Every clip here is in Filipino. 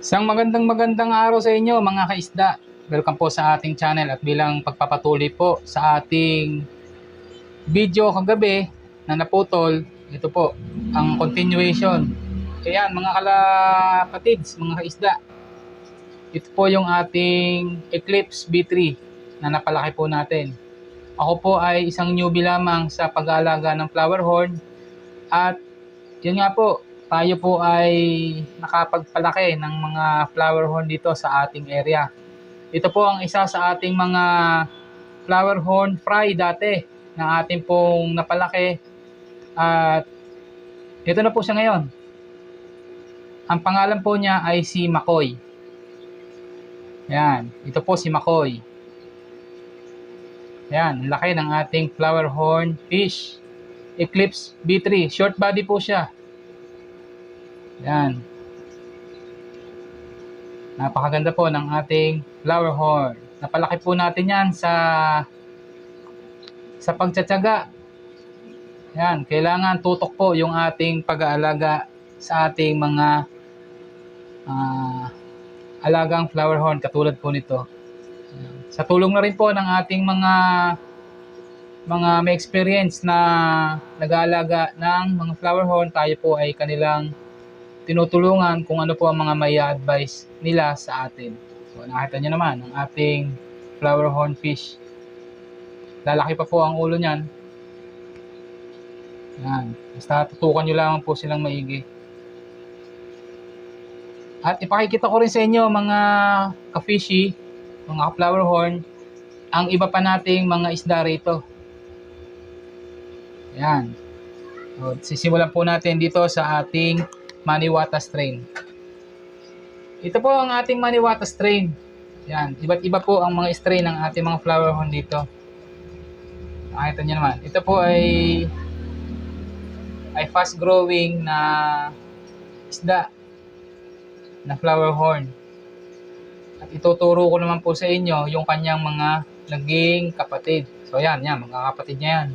Isang magandang magandang araw sa inyo mga kaisda. Welcome po sa ating channel at bilang pagpapatuloy po sa ating video kagabi na naputol, ito po ang continuation. Ayan mga kalapatids, mga kaisda. Ito po yung ating Eclipse B3 na napalaki po natin. Ako po ay isang newbie lamang sa pag-aalaga ng flower horn at yun nga po, tayo po ay nakapagpalaki ng mga flower horn dito sa ating area. Ito po ang isa sa ating mga flower horn fry dati na ating pong napalaki at ito na po siya ngayon. Ang pangalan po niya ay si Makoy. Yan, ito po si Makoy. Yan, laki ng ating flower horn fish. Eclipse B3. Short body po siya. Yan. Napakaganda po ng ating flower horn. Napalaki po natin yan sa sa pagtsatsaga. Yan, kailangan tutok po yung ating pag-aalaga sa ating mga ah, alagang flower horn katulad po nito. Sa tulong na rin po ng ating mga mga may experience na nag-aalaga ng mga flower horn, tayo po ay kanilang tinutulungan kung ano po ang mga may advice nila sa atin. So nakita nyo naman ang ating flower horn fish. Lalaki pa po ang ulo niyan. Yan. Basta tutukan nyo lamang po silang maigi. At ipakikita ko rin sa inyo mga ka-fishy, mga flower horn, ang iba pa nating mga isda rito. Yan. So, sisimulan po natin dito sa ating Maniwata strain. Ito po ang ating Maniwata strain. Yan. Iba't iba po ang mga strain ng ating mga flower horn dito. Nakita nyo naman. Ito po ay ay fast growing na isda na flower horn. At ituturo ko naman po sa inyo yung kanyang mga naging kapatid. So yan, yan, mga kapatid niya yan.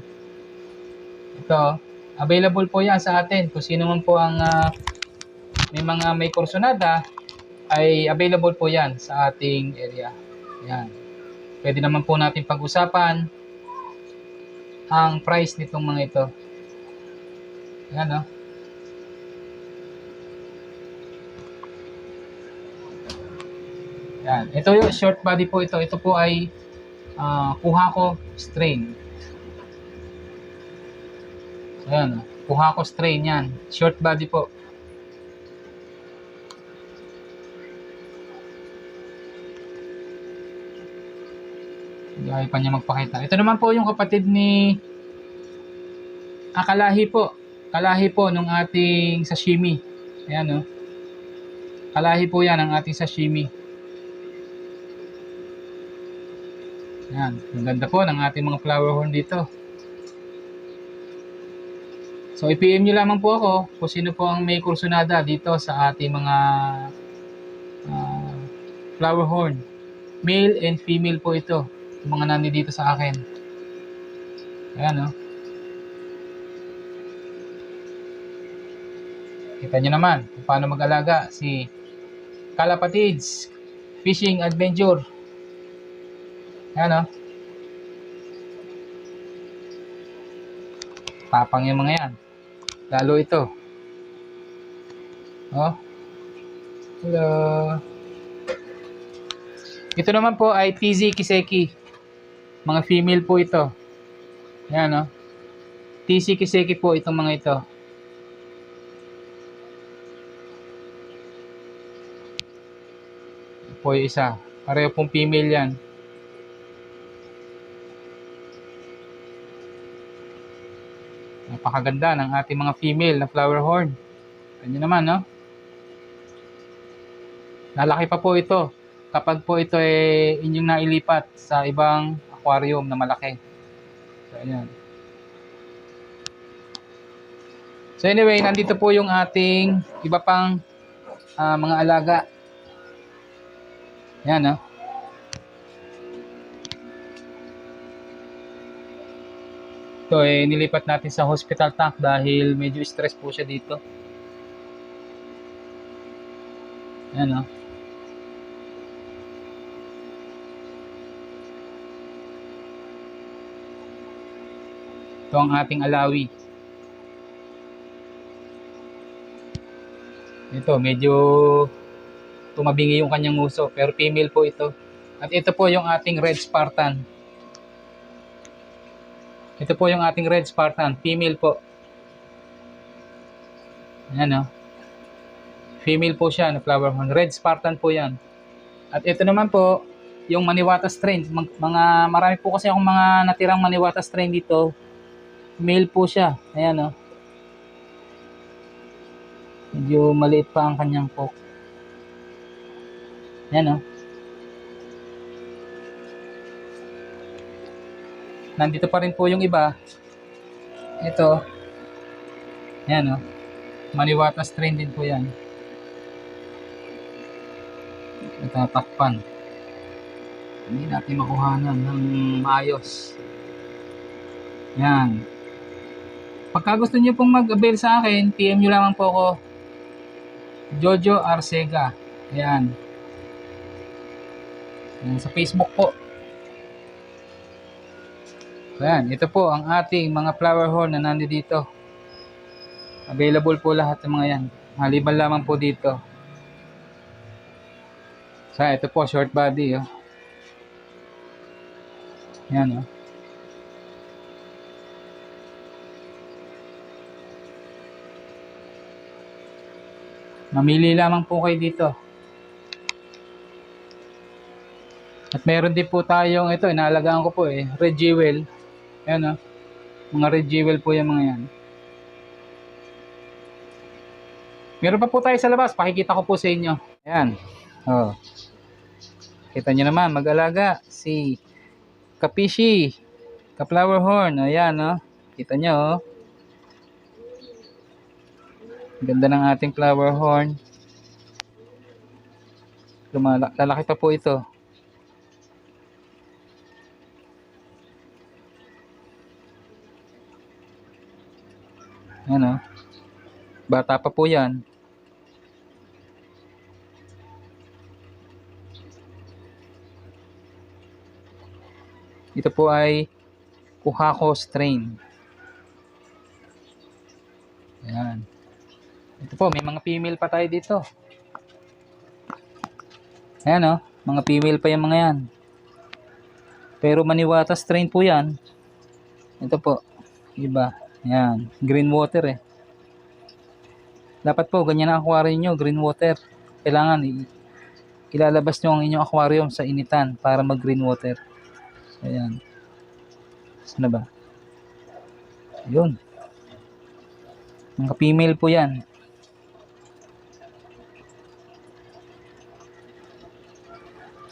Ito, available po yan sa atin. Kung sino man po ang ah, may mga may kursunada, ay available po yan sa ating area. Yan. Pwede naman po natin pag-usapan ang price nitong mga ito. Yan, no? Yan. Ito yung short body po ito. Ito po ay ah, kuha ko strain. So, yan. oh. Kuha ko strain yan. Short body po. Ayaw pa niya magpakita. Ito naman po yung kapatid ni Akalahi po. Kalahi po nung ating sashimi. Ayan, no? Kalahi po yan ang ating sashimi. Ayan. Ang ganda po ng ating mga flower horn dito. So, i-PM nyo lamang po ako kung sino po ang may kursunada dito sa ating mga ah, flower horn. Male and female po ito. Mga nandi dito sa akin. Ayan, no? Kita nyo naman kung paano mag-alaga si Kalapatids Fishing Adventure. Ayan, no? Tapang yung mga yan. Lalo ito. Oh. Hello. Ito naman po ay TZ Kiseki. Mga female po ito. Ayan, no? TC Kiseki po itong mga ito. Ito po yung isa. Pareho pong female yan. Napakaganda ng ating mga female na flower horn. Ganyan naman, no? Lalaki pa po ito kapag po ito ay inyong nailipat sa ibang aquarium na malaki. So, ayan. So anyway, nandito po yung ating iba pang ah, mga alaga. Yan, no? Ito eh, nilipat natin sa hospital tank dahil medyo stress po siya dito. Ayan o. Ito ang ating alawi. Ito, medyo tumabingi yung kanyang uso. Pero female po ito. At ito po yung ating red Spartan. Ito po yung ating red Spartan. Female po. Ayan o. Female po siya na flower horn. Red Spartan po yan. At ito naman po, yung Maniwata strain. Mga, marami po kasi akong mga natirang Maniwata strain dito. Male po siya. Ayan o. Medyo maliit pa ang kanyang pok. Ayan o. Nandito pa rin po yung iba. Ito. Ayan o. Maniwata strain din po yan. Natatakpan. Hindi natin makuhanan ng maayos. Yan. Pagka gusto niyo pong mag-avail sa akin, PM nyo lamang po ako. Jojo Arcega. Ayan. Ayan, sa Facebook po. Ayan, ito po ang ating mga flower horn na nandito dito. Available po lahat ng mga yan. Maliban lamang po dito. Sa ito po, short body. Oh. Yan oh. Mamili lamang po kayo dito. At meron din po tayong ito, inaalagaan ko po eh, red jewel. Ayan oh. Mga red jewel po yung mga yan. Meron pa po tayo sa labas, pakikita ko po sa inyo. Ayan. Oh. Kita nyo naman, mag-alaga si Kapishi, Ka-flower horn. Ayan, oh. Kita nyo, oh. Ganda ng ating flower horn. Lumala lalaki pa po ito. Ayan, oh. Bata pa po yan. Ito po ay Kuhako strain. Ayan. Ito po, may mga female pa tayo dito. Ayan o, mga female pa yung mga yan. Pero maniwata strain po yan. Ito po, iba. Ayan, green water eh. Dapat po, ganyan ang aquarium nyo, green water. Kailangan ilalabas nyo ang inyong aquarium sa initan para mag green water. Ayan. Saan na ba? Yun. Mga female po yan.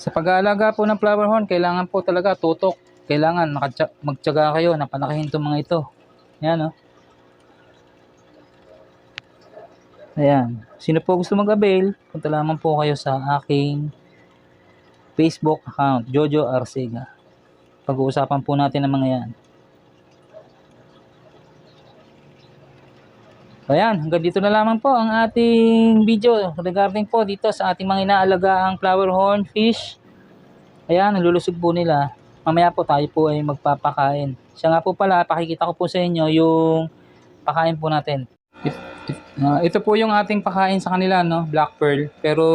Sa pag-aalaga po ng flower horn, kailangan po talaga tutok. Kailangan magtyaga kayo na palakihin itong mga ito. Ayan, oh. Ayan. Sino po gusto mag-avail, punta lamang po kayo sa aking Facebook account, Jojo Arcega. Pag-uusapan po natin ang mga yan. Ayan, hanggang dito na lamang po ang ating video regarding po dito sa ating mga inaalagaang flower horn fish. Ayan, nalulusog po nila. Mamaya po tayo po ay magpapakain. Siya nga po pala, pakikita ko po sa inyo yung pakain po natin. Ah, ito po yung ating pakain sa kanila, no? Black pearl. Pero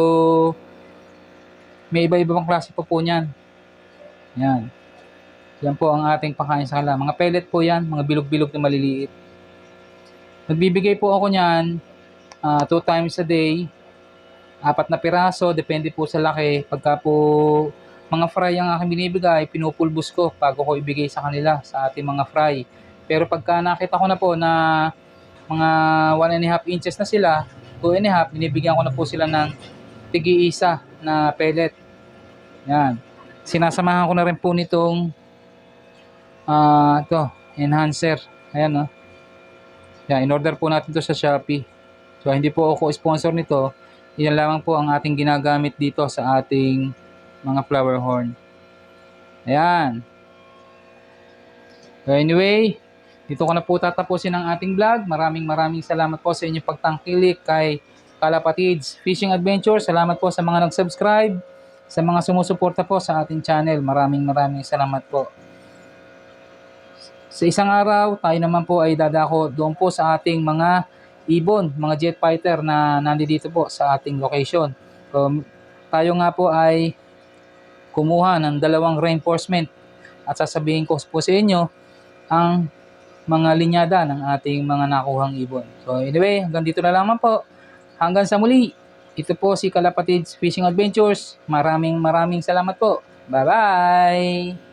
may iba-iba pang klase po po niyan. Yan. Yan po ang ating pakain sa kanila. Mga pellet po yan, mga bilog-bilog na maliliit. Nagbibigay po ako niyan ah, two times a day. Apat na piraso, depende po sa laki. Pagka po mga fry ang aking binibigay, pinupulbos ko bago ko ibigay sa kanila, sa ating mga fry. Pero pagka nakita ko na po na mga 1 and a half inches na sila, 2 and a half, binibigyan ko na po sila ng tigi-isa na pellet. Yan. Sinasamahan ko na rin po nitong ah to, enhancer. Ayan, no. Yan, in-order po natin to sa Shopee. So, hindi po ako sponsor nito. Yan lamang po ang ating ginagamit dito sa ating mga flower horn. Ayan. So, anyway, dito ko na po tatapusin ang ating vlog. Maraming maraming salamat po sa inyong pagtangkilik kay Kalapatids Fishing Adventure. Salamat po sa mga nag-subscribe, sa mga sumusuporta po sa ating channel. Maraming maraming salamat po. Sa isang araw, tayo naman po ay dadako doon po sa ating mga ibon, mga jet fighter na nandito po sa ating location. So, tayo nga po ay kumuha ng dalawang reinforcement at sasabihin ko po sa inyo ang mga linyada ng ating mga nakuhang ibon. So anyway, hanggang dito na lamang po. Hanggang sa muli. Ito po si Kalapatids Fishing Adventures. Maraming maraming salamat po. Bye-bye!